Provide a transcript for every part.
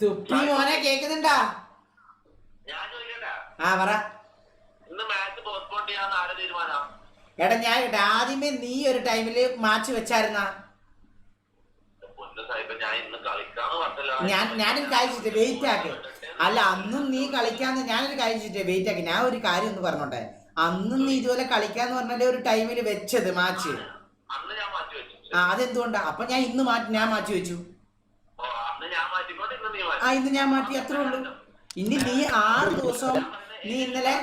തുപ്പി മോനെ കേക്കുന്നുണ്ടാ? ആ പറ. എടാ ഞാൻ കേട്ടെ ആദ്യമേ നീ ഒരു ടൈമിൽ മാച്ച് വെച്ചായിരുന്നാ? ഞാൻ ഞാനൊരു കാര്യം ചെയ്തിട്ട് വെയിറ്റ് ആക്കി. അല്ല അന്നും നീ കളിക്കാന്ന് ഞാനൊരു കാര്യം ചെയ്തിട്ട് വെയിറ്റ് ആക്കി. ഞാൻ ഒരു കാര്യം ഒന്ന് പറഞ്ഞോട്ടെ. അന്നും നീ ഇതുപോലെ കളിക്കാന്ന് പറഞ്ഞാലേ ഒരു ടൈമിൽ വെച്ചത് മാച്ച് ആ അതെന്തുകൊണ്ടാ? അപ്പൊ ഞാൻ ഇന്ന് മാറ്റി ഞാൻ മാറ്റി വെച്ചു ഓ, അന്ന് ഞാൻ മാറ്റിക്കൊണ്ട് ഇന്ന് നീ ആ ഇന്ന് ഞാൻ മാറ്റി. അത്രേ ഉള്ളൂ. ഇനി നീ ആറ് ദിവസം നീ ഇന്നലെ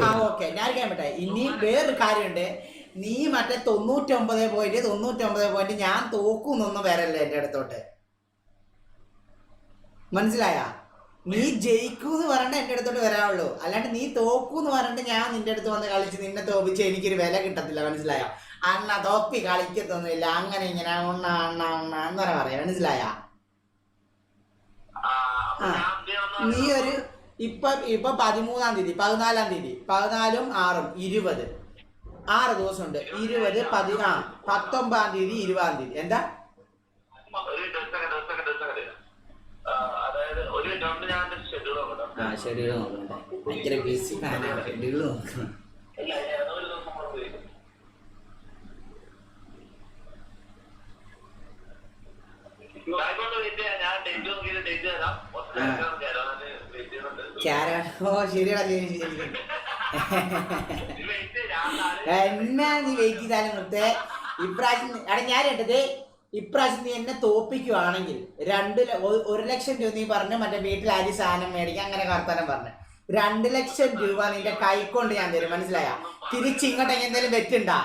ആ ഓക്കെ. ഞാൻ പറ്റേ ഇനി വേറൊരു കാര്യമുണ്ട്. നീ മറ്റേ തൊണ്ണൂറ്റൊമ്പത് പോയിന്റ് തൊണ്ണൂറ്റൊമ്പത് പോയിന്റ് ഞാൻ തോക്കുന്നൊന്നും വരല്ലേ എന്റെ അടുത്തോട്ട്? മനസ്സിലായ? നീ ജയിക്കൂന്ന് പറഞ്ഞിട്ട് എന്റെ അടുത്തോട്ട് വരാവുള്ളൂ അല്ലാണ്ട് നീ തോക്കൂ എന്ന് പറഞ്ഞിട്ട് ഞാൻ നിന്റെ അടുത്ത് വന്ന് കളിച്ച് നിന്നെ തോപ്പിച്ച് എനിക്കൊരു വില കിട്ടത്തില്ല മനസ്സിലായ? അണ്ണ തോപ്പി കളിക്കത്തൊന്നുമില്ല. അങ്ങനെ ഇങ്ങനെ ഉണ്ണ അണ്ണ ഉണ്ണ എന്ന് പറയാ മനസ്സിലായ? നീ ഒരു ഇപ്പൊ ഇപ്പൊ പതിമൂന്നാം തീയതി പതിനാലാം തീയതി പതിനാലും ആറും ഇരുപത്. ആറ് ദിവസമുണ്ട്. ഇരുപത് പതി ആ പത്തൊമ്പതാം തീയതി ഇരുപതാം തീയതി. എന്താ ഒരു ദിവസം ദിവസം ദിവസം അതായത് ഒരു രണ്ട് ഞാൻ ഷെഡ്യൂൾ നോക്കട്ടെ ആ ഷെഡ്യൂൾ നോക്കണ്ട ഭയങ്കര ബിസി ഷെഡ്യൂൾ നോക്കണം. ഓ ശരിയാ ശരി ശരി എന്നാ നീ വെയിറ്റ് ചെയ്താലും മുത്തേ ഇപ്രാവശ്യം അവിടെ ഞാൻ കേട്ടത് ഇപ്രാവശ്യം നീ എന്നെ തോപ്പിക്കുവാണെങ്കിൽ രണ്ട് ഒരു ലക്ഷം രൂപ നീ പറഞ്ഞു മറ്റേ വീട്ടിൽ അരി സാധനം മേടിക്കാൻ അങ്ങനെ വർത്താനം പറഞ്ഞു. രണ്ട് ലക്ഷം രൂപ നിന്റെ കൈക്കൊണ്ട് ഞാൻ തരും മനസ്സിലായ? തിരിച്ചിങ്ങോട്ട് എന്തെങ്കിലും വെറ്റുണ്ടാ?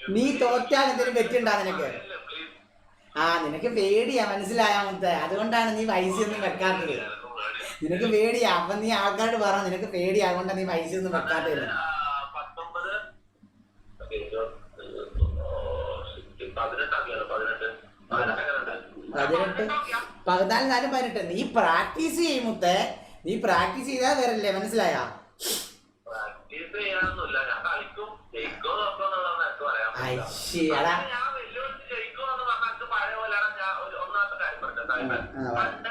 നീ തോറ്റാൽ എന്തെങ്കിലും വെറ്റുണ്ടാ നിനക്ക്? ആ നിനക്ക് പേടിയാ മനസ്സിലായ അതുകൊണ്ടാണ് നീ പൈസ ഒന്നും വെക്കാത്തത്. നിനക്ക് പേടിയാ. അപ്പൊ നീ ആൾക്കാരോട് പറ നിനക്ക് പേടിയാ അതുകൊണ്ടാണ് നീ പൈസ ഒന്നും വെക്കാത്തത് പത്തൊമ്പത് പതിനെട്ടാക്കിയാണ് പതിനെട്ട് പതിനാല് നാലും പതിനെട്ട്. നീ പ്രാക്ടീസ് ചെയ്യും മുത്തേ. നീ പ്രാക്ടീസ് ചെയ്താൽ വരല്ലേ മനസ്സിലായാ? പ്രാക്ടീസ്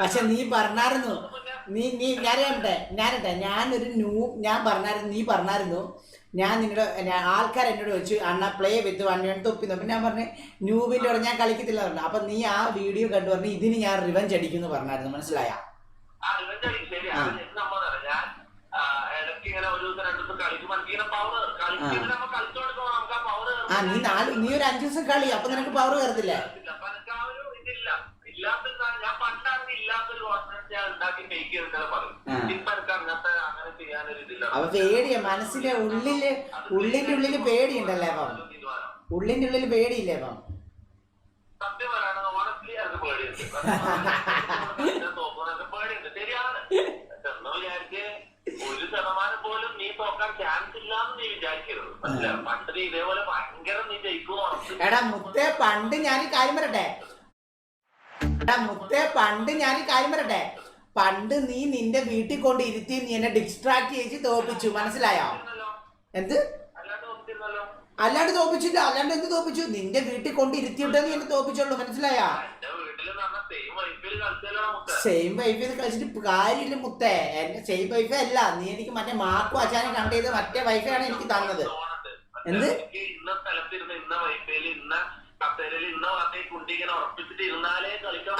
പക്ഷെ നീ പറഞ്ഞായിരുന്നു. നീ നീ ഞാനട്ടെ ഞാനട്ടെ ഞാനൊരു ന്യൂ ഞാൻ പറഞ്ഞായിരുന്നു നീ പറഞ്ഞായിരുന്നു. ഞാൻ നിങ്ങളുടെ ആൾക്കാർ എന്നോട് വെച്ച് അണ്ണ പ്ലേ വിത്ത് വൺ വൺ തൊപ്പി നോക്കി ഞാൻ പറഞ്ഞു ന്യൂബിന്റെ കൂടെ ഞാൻ കളിക്കത്തില്ല പറഞ്ഞു. അപ്പൊ നീ ആ വീഡിയോ കണ്ടു പറഞ്ഞു ഇതിന് ഞാൻ റിവഞ്ച് അടിക്കുന്നു പറഞ്ഞായിരുന്നു. മനസ്സിലായ? ആ നീ നാല് നീ ഒരു അഞ്ചു ദിവസം കളി അപ്പൊ നിനക്ക് പവർ കയറത്തില്ലേ അപ്പൊ എനിക്ക് ആ ഒരു ഇതില്ല ഇല്ലാത്തൊരു സാധനം ഞാൻ പണ്ടാണെങ്കിൽ ഇല്ലാത്തൊരു കോൺഫിഡൻസ് ഞാൻ ഉണ്ടാക്കി ഫേക്ക് ചെയ്തിട്ട് പറയും ആ. ഇപ്പൊ എനിക്ക് അങ്ങനത്തെ അങ്ങനെ ചെയ്യാനൊരു ഇതില്ല അപ്പൊ പേടിയാ മനസ്സിലെ ഉള്ളിൽ ഉള്ളിന്റെ ഉള്ളിൽ പേടിയുണ്ടല്ലേ അപ്പം. ഉള്ളിന്റെ ഉള്ളിൽ പേടിയില്ലേ അപ്പം? സത്യം അത് പേടിയുണ്ട്. പേടിയുണ്ട്. ശരിയാണ്. എന്ന് വിചാരിച്ച് ഒരു ശതമാനം പോലും നീ തോക്കാൻ ചാൻസ് ഇല്ലാന്ന് നീ വിചാരിക്കരുത്. മനസ്സിലായോ? പണ്ട് നീ ഇതേപോലെ ഭയങ്കര നീ ജയിക്കും എടാ മുത്തേ പണ്ട് ഞാൻ കാര്യം പറയട്ടെ? എടാ മുത്തേ പണ്ട് ഞാൻ കാര്യം പറയട്ടെ? പണ്ട് നീ നിന്റെ വീട്ടിൽ കൊണ്ട് ഇരുത്തി നീ എന്നെ ഡിസ്ട്രാക്ട് ചെയ്ത് തോപ്പിച്ചു. മനസ്സിലായോ. എന്ത്? അല്ലാണ്ട് തോപ്പിച്ചില്ല അല്ലാണ്ട് എന്ത് തോപ്പിച്ചു? നിന്റെ വീട്ടിൽ കൊണ്ട് ഇരുത്തിയിട്ടേ നീ എന്നെ തോപ്പിച്ചുള്ളൂ. മനസ്സിലായോ? സെയിം വൈഫിൽ കളിച്ചിട്ട് കാര്യമില്ല മുത്തേ. എന്റെ സെയിം വൈഫ് അല്ല. നീ എനിക്ക് മറ്റേ മാർക്കും അച്ഛനെ കണ്ടത് ചെയ്ത് മറ്റേ വൈഫാണ് എനിക്ക് തന്നത്. എന്ത്? ഇന്ന സ്ഥലത്തിരുന്ന് ഇന്ന വൈഫിൽ ഇന്ന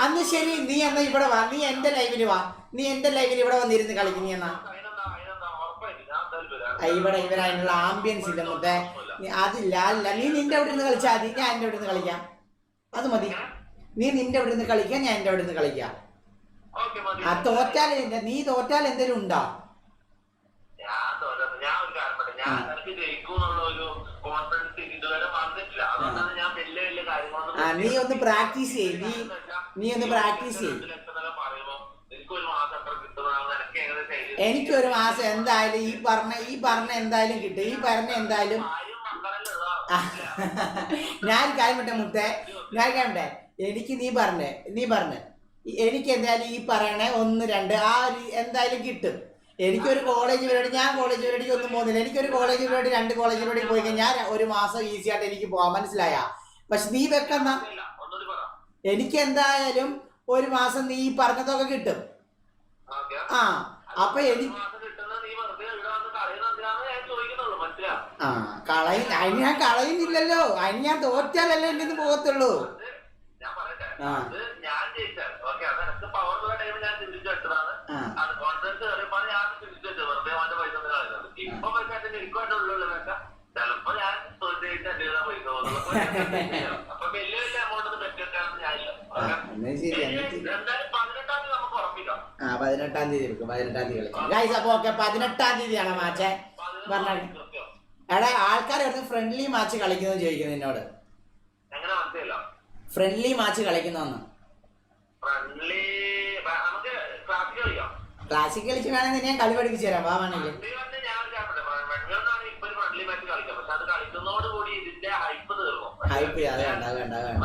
അന്ന് ശരി നീ എന്നാ ഇവിടെ വാ. നീ എന്റെ ലൈവിൽ വാ. നീ എന്റെ ലൈവിന് ഇവിടെ വന്നിരുന്ന് കളിക്കുന്നീ എന്നാ? ഇവിടെ ഇവിടെ അതിനുള്ള ആംബിയൻസ് ഇല്ല മുത്തെ. അതില്ല അല്ല. നീ നിന്റെ അവിടെ നിന്ന് കളിച്ചാൽ മതി. ഞാൻ എന്റെ അവിടെ നിന്ന് കളിക്കാം. അത് മതി. നീ നിന്റെ അവിടെ നിന്ന് കളിക്കാം ഞാൻ എന്റെ അവിടെ നിന്ന് കളിക്കാം. ആ തോറ്റാൽ നീ തോറ്റാൽ എന്തെങ്കിലും ഉണ്ടോ? ഞാൻ തോന്നുന്നത് ഞാൻ ഒരു കാര്യം പറയാം ഞാൻ എനിക്ക് നീ ഒന്ന് പ്രാക്ടീസ് ചെയ് നീ നീ ഒന്ന് പ്രാക്ടീസ് ചെയ് എനിക്ക് ഒരു മാസം എന്തായാലും ഈ പറഞ്ഞ ഈ പറഞ്ഞ എന്തായാലും കിട്ടും. ഈ പറഞ്ഞ എന്തായാലും ഞാൻ കാര്യമിട്ടെ മുട്ടെ ഞാൻ കാര്യം എനിക്ക് നീ പറഞ്ഞേ. നീ പറഞ്ഞേ. എനിക്ക് എന്തായാലും ഈ പറയണേ ഒന്ന് രണ്ട്. ആ ഒരു എന്തായാലും കിട്ടും. എനിക്കൊരു കോളേജ് പരിപാടി ഞാൻ കോളേജ് പരിപാടിക്ക് ഒന്നും പോകുന്നില്ല. എനിക്കൊരു കോളേജ് പരിപാടി രണ്ട് കോളേജ് പരിപാടി പോയി കഴിഞ്ഞാൽ ഒരു മാസം ഈസി ആയിട്ട് എനിക്ക് പോകാൻ മനസ്സിലായ. പക്ഷെ നീ വെക്കുന്ന എനിക്ക് എന്തായാലും ഒരു മാസം നീ പറഞ്ഞതൊക്കെ കിട്ടും. ആ അപ്പൊ എനിക്ക് ആ കളയും അതിന് ഞാൻ കളയുന്നില്ലല്ലോ. അതിന് ഞാൻ തോറ്റാലല്ലേ എന്റെ പോകത്തുള്ളൂ. ആ. അത് ഞാൻ ജയിച്ചാൽ ഓക്കെ അത് എനിക്ക് പവറുള്ള ടൈമിൽ ഞാൻ ചിന്തിച്ചു വെച്ചതാണ് ആ അത് കോൺഫിഡൻസ് കയറിയപ്പോൾ ഞാൻ ചിന്തിച്ചു വെച്ചത് വെറുതെ അവന്റെ പൈസ ഒന്നും കളയുന്നത് ഇപ്പൊ പക്ഷെ എന്റെ എനിക്കുമായിട്ടുള്ള വെച്ചാൽ ചിലപ്പോ ഞാൻ തോറ്റിട്ട് എന്റെ കയ്യിലാ പൈസ പോകുന്നുള്ളൂ അപ്പൊ വലിയ വലിയ എമൗണ്ട് ഒന്നും ഞാനില്ല എന്തായാലും പതിനെട്ടാം തീയതി നമുക്ക് ഉറപ്പിക്കാം ആ പതിനെട്ടാം തീയതി എടുക്കും പതിനെട്ടാം തീയതി കളിക്കാം ഗൈസ് അപ്പൊ ഓക്കെ പതിനെട്ടാം തീയതിയാണ് മാച്ച് പറഞ്ഞാൽ. എടാ ആൾക്കാർ ഒരു ഫ്രണ്ട്ലി മാച്ച് കളിക്കുന്നു ചോദിക്കുന്നു എന്നോട് ഫ്രണ്ട്ലി മാച്ച് കളിക്കുന്നതെന്ന് ഫ്രണ്ട്ലി നമുക്ക് ക്ലാസിക് കളിക്കാം. ക്ലാസിക് കളിച്ച് വേണമെങ്കിൽ ഞാൻ കളി പഠിപ്പിച്ചു തരാം വാ വേണമെങ്കിൽ തീർന്നു ഹൈപ്പ് അത് വേണ്ട അത് വേണ്ട വേണ്ട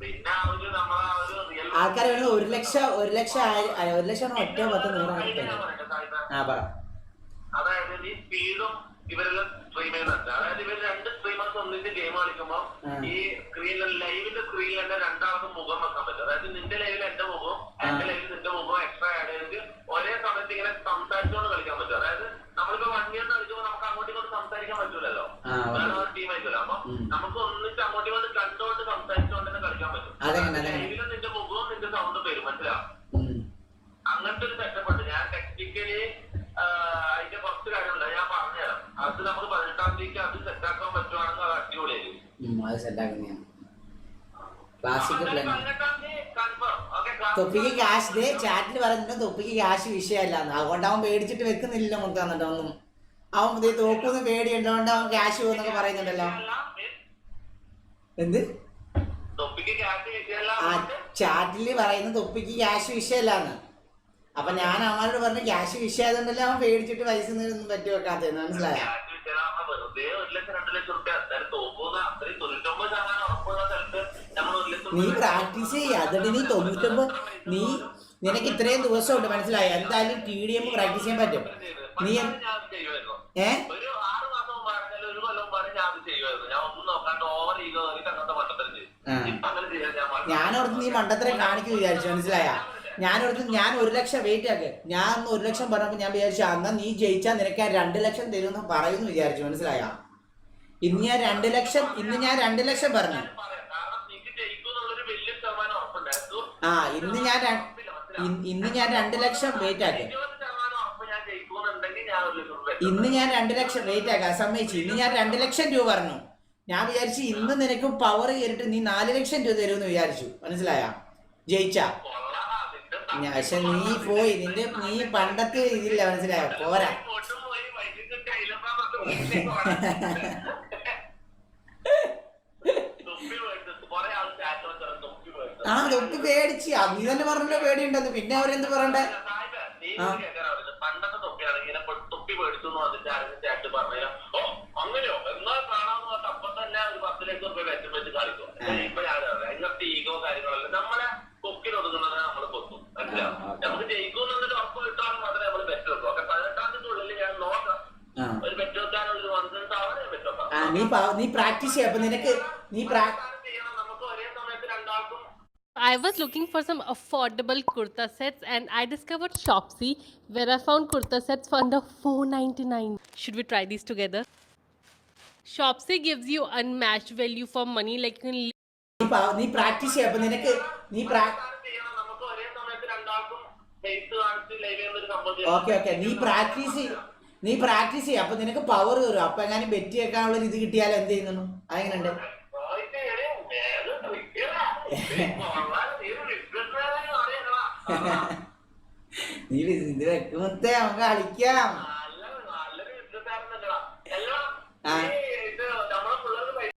പിന്നെ ആ ഒരു നമ്മളെ ആ ഒരു റിയൽ ആൾക്കാർ വേണമെങ്കിൽ ഒരു ലക്ഷം ഒരു ലക്ഷം ആയി- ഒരു ലക്ഷം ഒറ്റ പത്ത് സായിപ്പേ. ആ പറ അതായത് ഈ സ്പീഡും ഇവരെല്ലാം സ്ട്രീം ചെയ്യുന്നുണ്ട് അതായത് ഇവർ രണ്ട് സ്ട്രീമേഴ്സ് ഒന്നിച്ച് ഗെയിം കളിക്കുമ്പോൾ ആ. ഈ സ്ക്രീനിൽ ലൈവിന്റെ സ്ക്രീനിൽ തന്നെ രണ്ടാൾക്കും വേറെ ഒരു ടീം ആയിട്ടില്ല അപ്പൊ ഉം. നമുക്ക് ഒന്നിച്ച് അങ്ങോട്ടും ഇങ്ങോട്ടും കണ്ടുകൊണ്ട് സംസാരിച്ചുകൊണ്ട് തന്നെ കളിക്കാൻ പറ്റും. അതെങ്ങനെ, അതെങ്ങനെ? ലൈവിലും നിന്റെ മുഖവും നിന്റെ സൗണ്ടും വരും മനസ്സിലാവും അങ്ങനത്തെ ഒരു സെറ്റപ്പ് ഉണ്ട്. ഞാൻ ടെക്നിക്കലി അതിന്റെ കുറച്ച് കാര്യമുണ്ട്. ഞാൻ പറഞ്ഞുതരാം. അത് നമുക്ക് പതിനെട്ടാം തീയതിക്ക് അത് സെറ്റാക്കാൻ പറ്റുവാണെങ്കിൽ അത് അടിപൊളിയായിരിക്കും. ഉം, അത് സെറ്റാക്കുന്നതാണ് ക്ലാസിക് തൊപ്പിക്ക് ക്യാഷ് ദേ ചാറ്റിൽ പറയുന്നുണ്ട് തൊപ്പിക്ക് ക്യാഷ് വിഷയമല്ലാന്ന് അതുകൊണ്ട് അവൻ പേടിച്ചിട്ട് വെക്കുന്നില്ല നമുക്ക് തന്നിട്ട് ഒന്നും അവൻ ഇതേ തോക്കൊന്നും പേടിയുണ്ടോണ്ട് അവൻ ക്യാഷ് പോകുന്നൊക്കെ പറയുന്നുണ്ടല്ലോ. എന്ത്? ആ ചാറ്റിൽ പറയുന്ന തൊപ്പിക്ക് ക്യാഷ് വിഷയമല്ലാന്ന് അപ്പൊ ഞാൻ അവനോട് പറഞ്ഞു ക്യാഷ് വിഷയമായതുകൊണ്ടല്ലേ അവൻ പേടിച്ചിട്ട് പൈസ ഒന്നും പറ്റി വെക്കാത്തതെന്ന് മനസ്സിലായോ? തോക്കുന്ന നീ പ്രാക്ടീസ് ചെയ്യ. അതിട്ട് നീ തൊണ്ണൂറ്റൊമ്പത് നീ നിനക്ക് ഇത്രയും ദിവസമുണ്ട് മനസ്സിലായി? എന്തായാലും ടി ഡി എം പ്രാക്ടീസ് ചെയ്യാൻ പറ്റും. നീ ഏ. ഞാനോർത്ത് നീ മണ്ടത്തരം കാണിക്കും വിചാരിച്ചു മനസ്സിലായ? ഞാനോർത്ത് ഞാൻ ഒരു ലക്ഷം വെയിറ്റ് ആക്ക്. ഞാൻ അന്ന് ഒരു ലക്ഷം പറഞ്ഞപ്പോൾ ഞാൻ വിചാരിച്ചു അന്ന് നീ ജയിച്ചാൽ നിനക്ക് ഞാൻ രണ്ട് ലക്ഷം തരുമെന്ന് പറയുന്നു വിചാരിച്ചു മനസ്സിലായ? ഇന്ന് ഞാൻ രണ്ട് ലക്ഷം ഇന്ന് ഞാൻ രണ്ട് ലക്ഷം പറഞ്ഞു. ആ ഇന്ന് ഞാൻ ഇന്ന് ഞാൻ രണ്ട് ലക്ഷം വെയിറ്റ് ആക്ക് ഇരുപത് ശതമാനം ഉറപ്പ് ഞാൻ ജയിക്കുന്നുണ്ടെങ്കിൽ ഞാൻ ഒരു ലക്ഷം രൂപ ഇന്ന് ഞാൻ രണ്ട് ലക്ഷം റേറ്റ് ആക്കാം സമ്മതിച്ചു. ഇന്ന് ഞാൻ രണ്ട് ലക്ഷം രൂപ പറഞ്ഞു. ഞാൻ വിചാരിച്ചു ഇന്ന് നിനക്ക് പവർ കയറിട്ട് നീ നാല് ലക്ഷം രൂപ തരുമെന്ന് വിചാരിച്ചു. മനസ്സിലായ? ജയിച്ച. പക്ഷെ നീ പോയി. നിന്റെ നീ പണ്ടത്തെ ഇതില്ല മനസ്സിലായ? പോരാ. ആ തൊപ്പി പേടിച്ച്. നീ തന്നെ പറഞ്ഞല്ലോ പേടിയുണ്ടെന്ന്. പിന്നെ അവരെന്ത് പറയണ്ടേ? ആ. ഇത് കേൾക്കാനാ പറഞ്ഞത്. പണ്ടത്തെ തൊപ്പിയാണ് ഇങ്ങനെ പൊ- തൊപ്പി മേടിച്ചു എന്ന് വന്നിട്ട് ആരെങ്കിലും ചാറ്റ് പറഞ്ഞു ഓ അങ്ങനെയോ എന്നാ കാണാന്ന് പറഞ്ഞിട്ട് അപ്പൊ തന്നെ ഒരു പത്ത് ലക്ഷം റുപ്യ വെച്ച് വെച്ച് കളിക്കും ആ. ഇപ്പൊ ഞാൻ അറിയാം. ഇങ്ങനത്തെ ഈഗോ കാര്യങ്ങളല്ല നമ്മളെ കൊക്കിൽ ഒതുങ്ങുന്നത് നമ്മൾ ഓക്കേ. നമുക്ക് ജയിക്കുമെന്നൊരു ഉറപ്പ് കിട്ടാൻ മാത്രമേ നമ്മൾ ബെറ്റ് വെക്കൂ ഓക്കെ പതിനെട്ടാം തീയതി ഉള്ളിൽ ഞാൻ നോക്കാം. ഒരു ബെറ്റ് വെക്കാനുള്ള ഒരു കോൺഫിഡൻസ് ആവാൻ ബെറ്റ് വെക്കാം ആ നീ നീ പ്രാക്ടീസ് ചെയ്യാം. അപ്പൊ നിനക്ക് നീ പ്രാക്ടീസ് ചെയ്യണം. നമുക്ക് ഒരേ സമയത്ത് രണ്ടാൾക്കും I was looking for some affordable kurta sets and I discovered Shopsy where I found kurta sets for under 4.99. Should we try these together? Shopsy gives you unmatched value for money like you can നീ practice ചെയ്യ. അപ്പൊ നിനക്ക് നീ പ്രാ അതാണ് ചെയ്യണം നമുക്ക് ഒരേ സമയത്ത് രണ്ടാൾക്കും ഫേസ് കാണിച്ച് ലൈവ് ചെയ്യുന്ന ഒരു സംഭവം ചെയ്യണം. ഓക്കെ ഓക്കെ നീ പ്രാക്ടീസ് ചെയ്യ നീ പ്രാക്ടീസ് ചെയ്യ അപ്പൊ നിനക്ക് പവർ കയറും അപ്പൊ എങ്ങാനും ബെറ്റ് വെക്കാനുള്ള ഇത് കിട്ടിയാൽ എന്ത് ചെയ്യുന്നു? അതെങ്ങനെയുണ്ട്? നീ ഇത് വെക്കുമ്പത്തേ നമുക്ക് കളിക്കാം. ആ.